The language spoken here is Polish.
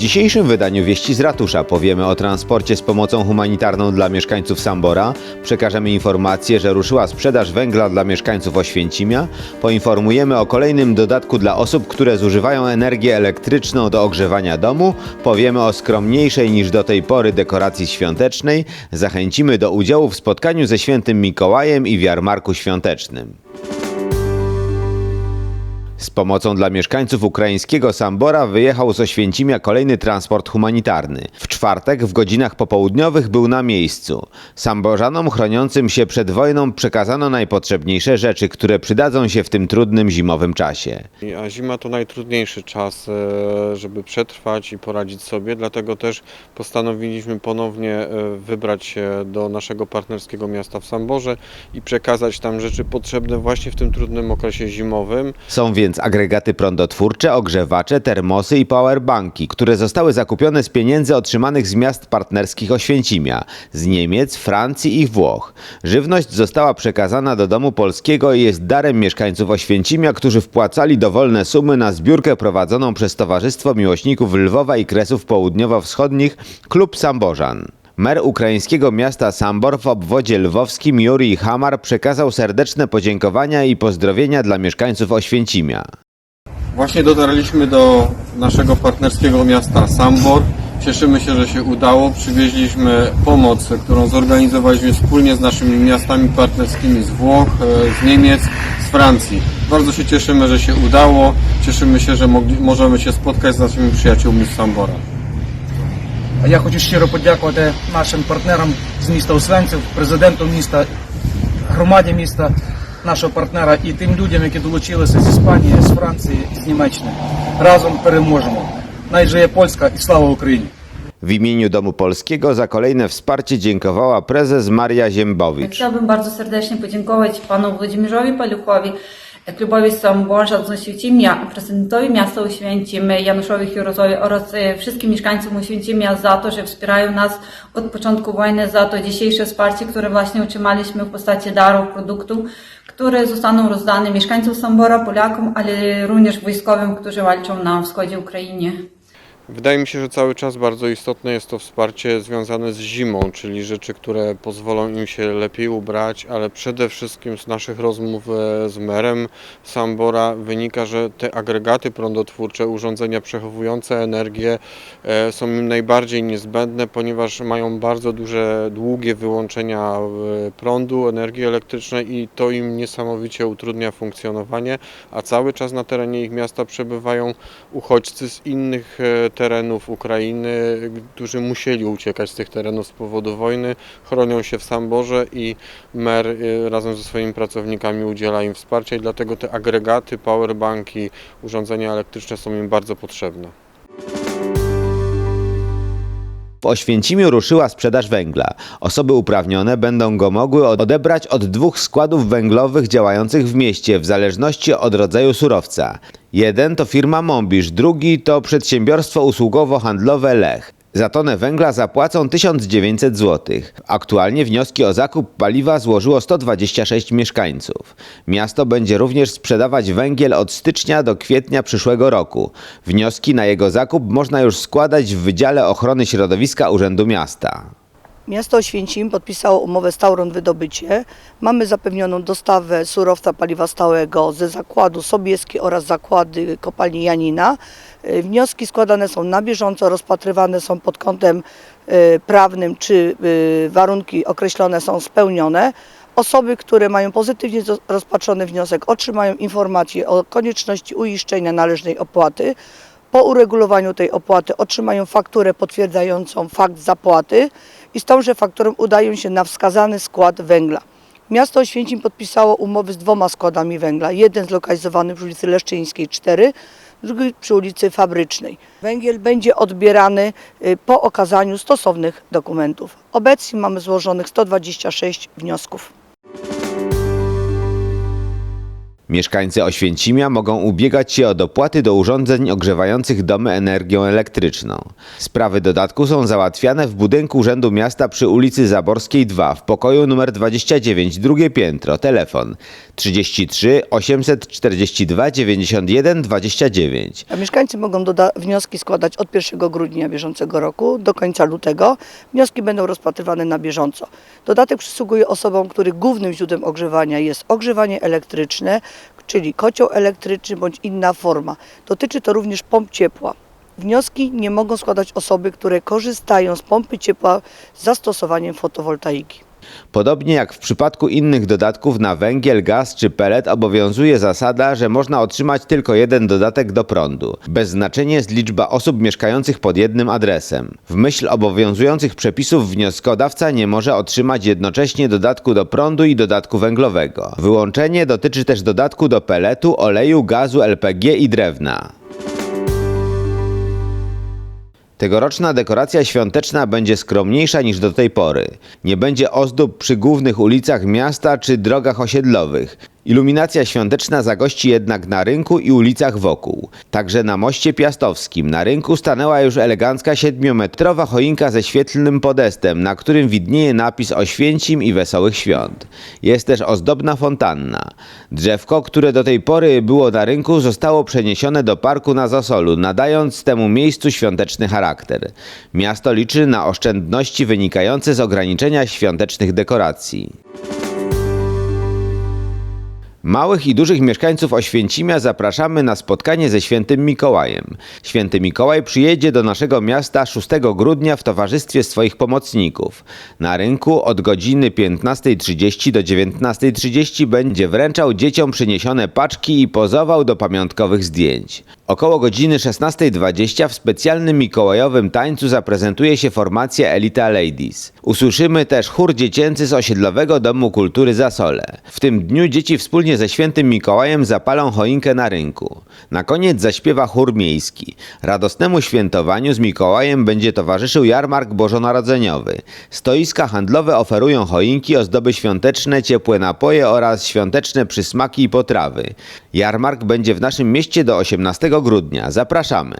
dzisiejszym wydaniu Wieści z Ratusza. Powiemy o transporcie z pomocą humanitarną dla mieszkańców Sambora, przekażemy informację, że ruszyła sprzedaż węgla dla mieszkańców Oświęcimia, poinformujemy o kolejnym dodatku dla osób, które zużywają energię elektryczną do ogrzewania domu, powiemy o skromniejszej niż do tej pory dekoracji świątecznej, zachęcimy do udziału w spotkaniu ze świętym Mikołajem i w jarmarku świątecznym. Z pomocą dla mieszkańców ukraińskiego Sambora wyjechał z Oświęcimia kolejny transport humanitarny. W czwartek w godzinach popołudniowych był na miejscu. Samborzanom chroniącym się przed wojną przekazano najpotrzebniejsze rzeczy, które przydadzą się w tym trudnym zimowym czasie. A zima to najtrudniejszy czas, e, żeby przetrwać i poradzić sobie, dlatego też postanowiliśmy ponownie e, wybrać się do naszego partnerskiego miasta w Samborze i przekazać tam rzeczy potrzebne właśnie w tym trudnym okresie zimowym. Są więc agregaty prądotwórcze, ogrzewacze, termosy i powerbanki, które zostały zakupione z pieniędzy otrzymanych z miast partnerskich Oświęcimia, z Niemiec, Francji i Włoch. Żywność została przekazana do Domu Polskiego i jest darem mieszkańców Oświęcimia, którzy wpłacali dowolne sumy na zbiórkę prowadzoną przez Towarzystwo Miłośników Lwowa i Kresów Południowo-Wschodnich Klub Samborzan. Mer ukraińskiego miasta Sambor w obwodzie lwowskim Jurij Hamar przekazał serdeczne podziękowania i pozdrowienia dla mieszkańców Oświęcimia. Właśnie dotarliśmy do naszego partnerskiego miasta Sambor. Cieszymy się, że się udało. Przywieźliśmy pomoc, którą zorganizowaliśmy wspólnie z naszymi miastami partnerskimi z Włoch, e, z Niemiec, z Francji. Bardzo się cieszymy, że się udało. Cieszymy się, że mogli, możemy się spotkać z naszymi przyjaciółmi z Sambora. Я хочу щиро подякувати нашим партнерам з міста Освенців, президенту міста, громаді міста, нашого партнера і тим людям, які долучилися з Іспанії, з Франції, з Німеччини. Разом переможемо. Найжиє Польська і слава Україні! W imieniu Domu Polskiego za kolejne wsparcie dziękowała prezes Maria Ziembowicz. Chciałbym bardzo serdecznie podziękować panu Włodzimierzowi Paluchowi, klubowi Samborza z Oświęcimia, prezydentowi miasta Oświęcim, Januszowi Chiurozowi oraz e, wszystkim mieszkańcom Oświęcimia za to, że wspierają nas od początku wojny, za to dzisiejsze wsparcie, które właśnie otrzymaliśmy w postaci darów, produktów, które zostaną rozdane mieszkańcom Sambora, Polakom, ale również wojskowym, którzy walczą na wschodzie Ukrainy. Wydaje mi się, że cały czas bardzo istotne jest to wsparcie związane z zimą, czyli rzeczy, które pozwolą im się lepiej ubrać, ale przede wszystkim z naszych rozmów e, z merem Sambora wynika, że te agregaty prądotwórcze, urządzenia przechowujące energię e, są im najbardziej niezbędne, ponieważ mają bardzo duże, długie wyłączenia e, prądu, energii elektrycznej i to im niesamowicie utrudnia funkcjonowanie, a cały czas na terenie ich miasta przebywają uchodźcy z innych terenów Ukrainy, którzy musieli uciekać z tych terenów z powodu wojny, chronią się w Samborze i mer e, razem ze swoimi pracownikami udziela im wsparcia i dlatego te agregaty, powerbanki, urządzenia elektryczne są im bardzo potrzebne. W Oświęcimiu ruszyła sprzedaż węgla. Osoby uprawnione będą go mogły odebrać od dwóch składów węglowych działających w mieście w zależności od rodzaju surowca. Jeden to firma Mombisz, drugi to przedsiębiorstwo usługowo-handlowe Lech. Za tonę węgla zapłacą 1900 zł. Aktualnie wnioski o zakup paliwa złożyło 126 mieszkańców. Miasto będzie również sprzedawać węgiel od stycznia do kwietnia przyszłego roku. Wnioski na jego zakup można już składać w Wydziale Ochrony Środowiska Urzędu Miasta. Miasto Oświęcim podpisało umowę z Tauron Wydobycie. Mamy zapewnioną dostawę surowca paliwa stałego ze zakładu Sobieski oraz zakłady kopalni Janina. E, Wnioski składane są na bieżąco, rozpatrywane są pod kątem e, prawnym, czy e, warunki określone są spełnione. Osoby, które mają pozytywnie zo- rozpatrzony wniosek, otrzymają informację o konieczności uiszczenia należnej opłaty. Po uregulowaniu tej opłaty otrzymają fakturę potwierdzającą fakt zapłaty i z tąże fakturą udają się na wskazany skład węgla. Miasto Oświęcim podpisało umowy z dwoma składami węgla. Jeden zlokalizowany przy ulicy Leszczyńskiej 4, drugi przy ulicy Fabrycznej. Węgiel będzie odbierany y, po okazaniu stosownych dokumentów. Obecnie mamy złożonych 126 wniosków. Mieszkańcy Oświęcimia mogą ubiegać się o dopłaty do urządzeń ogrzewających domy energią elektryczną. Sprawy dodatku są załatwiane w budynku Urzędu Miasta przy ulicy Zaborskiej 2 w pokoju numer 29, drugie piętro. Telefon 33 842 91 29. A mieszkańcy mogą wnioski składać od 1 grudnia bieżącego roku do końca lutego. Wnioski będą rozpatrywane na bieżąco. Dodatek przysługuje osobom, których głównym źródłem ogrzewania jest ogrzewanie elektryczne, czyli kocioł elektryczny bądź inna forma. Dotyczy to również pomp ciepła. Wnioski nie mogą składać osoby, które korzystają z pompy ciepła z zastosowaniem fotowoltaiki. Podobnie jak w przypadku innych dodatków na węgiel, gaz czy pelet obowiązuje zasada, że można otrzymać tylko jeden dodatek do prądu. Bez znaczenia jest liczba osób mieszkających pod jednym adresem. W myśl obowiązujących przepisów wnioskodawca nie może otrzymać jednocześnie dodatku do prądu i dodatku węglowego. Wyłączenie dotyczy też dodatku do peletu, oleju, gazu, LPG i drewna. Tegoroczna dekoracja świąteczna będzie skromniejsza niż do tej pory. Nie będzie ozdób przy głównych ulicach miasta czy drogach osiedlowych. Iluminacja świąteczna zagości jednak na rynku i ulicach wokół. Także na moście piastowskim na rynku stanęła już elegancka siedmiometrowa choinka ze świetlnym podestem, na którym widnieje napis Oświęcim i Wesołych Świąt. Jest też ozdobna fontanna. Drzewko, które do tej pory było na rynku, zostało przeniesione do parku na Zasolu, nadając temu miejscu świąteczny charakter. Miasto liczy na oszczędności wynikające z ograniczenia świątecznych dekoracji. Małych i dużych mieszkańców Oświęcimia zapraszamy na spotkanie ze Świętym Mikołajem. Święty Mikołaj przyjedzie do naszego miasta 6 grudnia w towarzystwie swoich pomocników. Na rynku od godziny 15.30 do 19.30 będzie wręczał dzieciom przyniesione paczki i pozował do pamiątkowych zdjęć. Około godziny 16.20 w specjalnym mikołajowym tańcu zaprezentuje się formacja Elita Ladies. Usłyszymy też chór dziecięcy z osiedlowego Domu Kultury Zasole. W tym dniu dzieci wspólnie ze świętym Mikołajem zapalą choinkę na rynku. Na koniec zaśpiewa chór miejski. Radosnemu świętowaniu z Mikołajem będzie towarzyszył jarmark bożonarodzeniowy. Stoiska handlowe oferują choinki, ozdoby świąteczne, ciepłe napoje oraz świąteczne przysmaki i potrawy. Jarmark będzie w naszym mieście do 18 grudnia. Zapraszamy!